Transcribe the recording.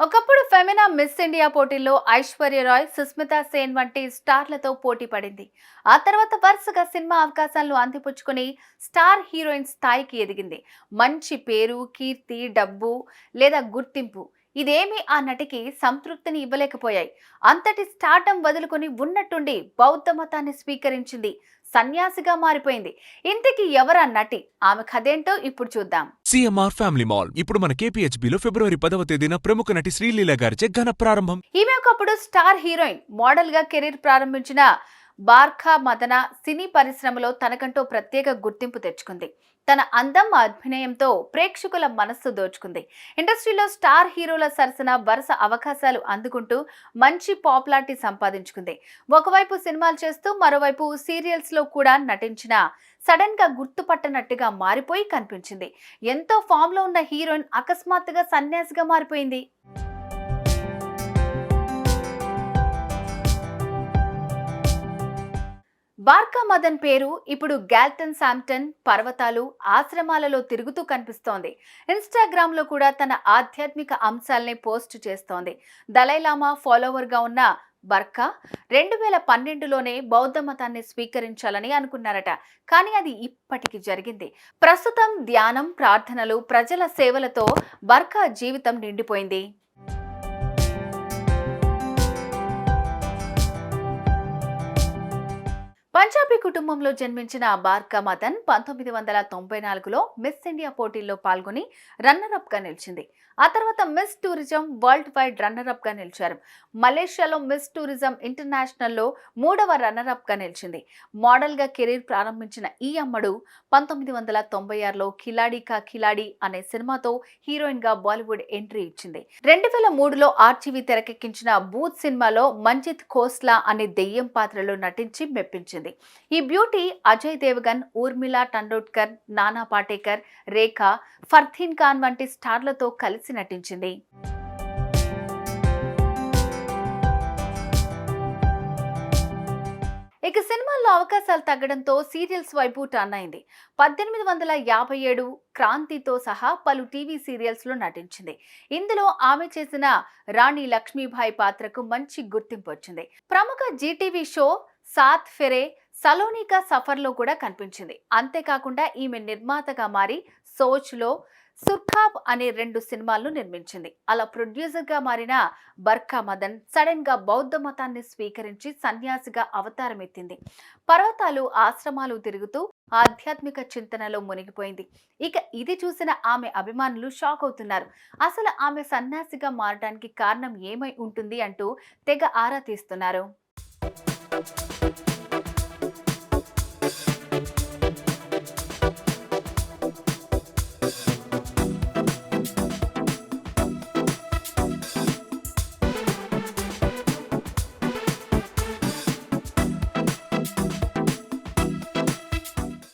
ఒకప్పుడు Femina miss India పోటీల్లో ఐశ్వర్య రాయ్ సుస్మితా సేన్ వంటి స్టార్లతో పోటీ పడింది. ఆ తర్వాత వరుసగా సినిమా అవకాశాలను అందిపుచ్చుకుని స్టార్ హీరోయిన్ స్థాయికి ఎదిగింది. మంచి పేరు కీర్తి డబ్బు లేదా గుర్తింపు ఇదేమీ ఆ నటికి సంతృప్తిని ఇవ్వలేకపోయాయి. అంతటి స్టార్టం వదులుకొని ఉన్నట్టుండి బౌద్ధ మతాన్ని స్వీకరించింది సన్యాసిగా మారిపోయింది. ఇంతకీ ఎవరా నటి? ఆమె కథేంటో ఇప్పుడు చూద్దాం. CMR family mall. ఇప్పుడు మన కేపీహెచ్బిలో ఫిబ్రవరి పదవ తేదీన ప్రముఖ నటి శ్రీలీల గారిచే ఘన ప్రారంభం. ఈమె ఒకప్పుడు స్టార్ హీరోయిన్ మోడల్గా కెరీర్ ప్రారంభించిన బార్ఖా మదన సినీ పరిశ్రమలో తనకంటూ ప్రత్యేక గుర్తింపు తెచ్చుకుంది. తన అందం అభినయంతో ప్రేక్షకుల మనస్సు దోచుకుంది. ఇండస్ట్రీలో స్టార్ హీరోల సరసన వరుస అవకాశాలు అందుకుంటూ మంచి పాపులారిటీ సంపాదించుకుంది. ఒకవైపు సినిమాలు చేస్తూ మరోవైపు సీరియల్స్లో కూడా నటించిన సడన్గా గుర్తుపట్టనట్టుగా మారిపోయి కనిపించింది. ఎంతో ఫామ్లో ఉన్న హీరోయిన్ అకస్మాత్తుగా సన్యాసిగా మారిపోయింది. బార్కా మదన్ పేరు ఇప్పుడు గాల్టన్ శాంప్టన్ పర్వతాలు ఆశ్రమాలలో తిరుగుతూ కనిపిస్తోంది. ఇన్స్టాగ్రామ్లో కూడా తన ఆధ్యాత్మిక అంశాలనే పోస్ట్ చేస్తోంది. దలైలామా ఫాలోవర్గా ఉన్న బర్కా రెండు వేల పన్నెండులోనే బౌద్ధ మతాన్ని స్వీకరించాలని అనుకున్నారట. కానీ అది ఇప్పటికి జరిగింది. ప్రస్తుతం ధ్యానం ప్రార్థనలు ప్రజల సేవలతో బర్కా జీవితం నిండిపోయింది. పంజాబీ కుటుంబంలో జన్మించిన బార్కా మదన్ పంతొమ్మిది వందల తొంభై నాలుగులో మిస్ ఇండియా పోటీల్లో పాల్గొని రన్నరప్గా నిలిచింది. ఆ తర్వాత మిస్ టూరిజం వరల్డ్ వైడ్ రన్నరప్గా నిలిచారు. మలేషియాలో మిస్ టూరిజం ఇంటర్నేషనల్లో మూడవ రన్నరప్గా నిలిచింది. మోడల్గా కెరీర్ ప్రారంభించిన ఈ అమ్మడు పంతొమ్మిది వందల తొంభై ఆరులో ఖిలాడి కా ఖిలాడి అనే సినిమాతో హీరోయిన్గా బాలీవుడ్ ఎంట్రీ ఇచ్చింది. రెండు వేల మూడులో ఆర్టీవీ తెరకెక్కించిన బూత్ సినిమాలో మంజిత్ ఖోస్లా అనే దెయ్యం పాత్రలో నటించి మెప్పించింది. ఈ బ్యూటీ అజయ్ దేవగన్ ఊర్మిళ టండోట్కర్ నానా పాటేకర్ రేఖ ఫర్థీన్ ఖాన్ వంటి స్టార్లతో కలిసి నటించింది. ఇక సినిమాల్లో అవకాశాలు తగ్గడంతో సీరియల్స్ వైపు టర్న్ అయింది. పద్దెనిమిది వందల యాభై ఏడు క్రాంతితో సహా పలు టీవీ సీరియల్స్లో నటించింది. ఇందులో ఆమె చేసిన రాణి లక్ష్మీభాయ్ పాత్రకు మంచి గుర్తింపు వచ్చింది. ప్రముఖ జీటీవీ షో సాత్ ఫెరే సలోనికా సఫర్లో కూడా కనిపించింది. అంతేకాకుండా ఈమె నిర్మాతగా మారి సోచ్లో సుర్ఖాబ్ అనే రెండు సినిమాలను నిర్మించింది. అలా ప్రొడ్యూసర్గా మారిన బర్ఖా మదన్ సడన్గా బౌద్ధ మతాన్ని స్వీకరించి సన్యాసిగా అవతారం ఎత్తింది పర్వతాలు ఆశ్రమాలు తిరుగుతూ ఆధ్యాత్మిక చింతనలో మునిగిపోయింది. ఇక ఇది చూసిన ఆమె అభిమానులు షాక్ అవుతున్నారు. అసలు ఆమె సన్యాసిగా మారడానికి కారణం ఏమై ఉంటుంది అంటూ తెగ ఆరా తీస్తున్నారు.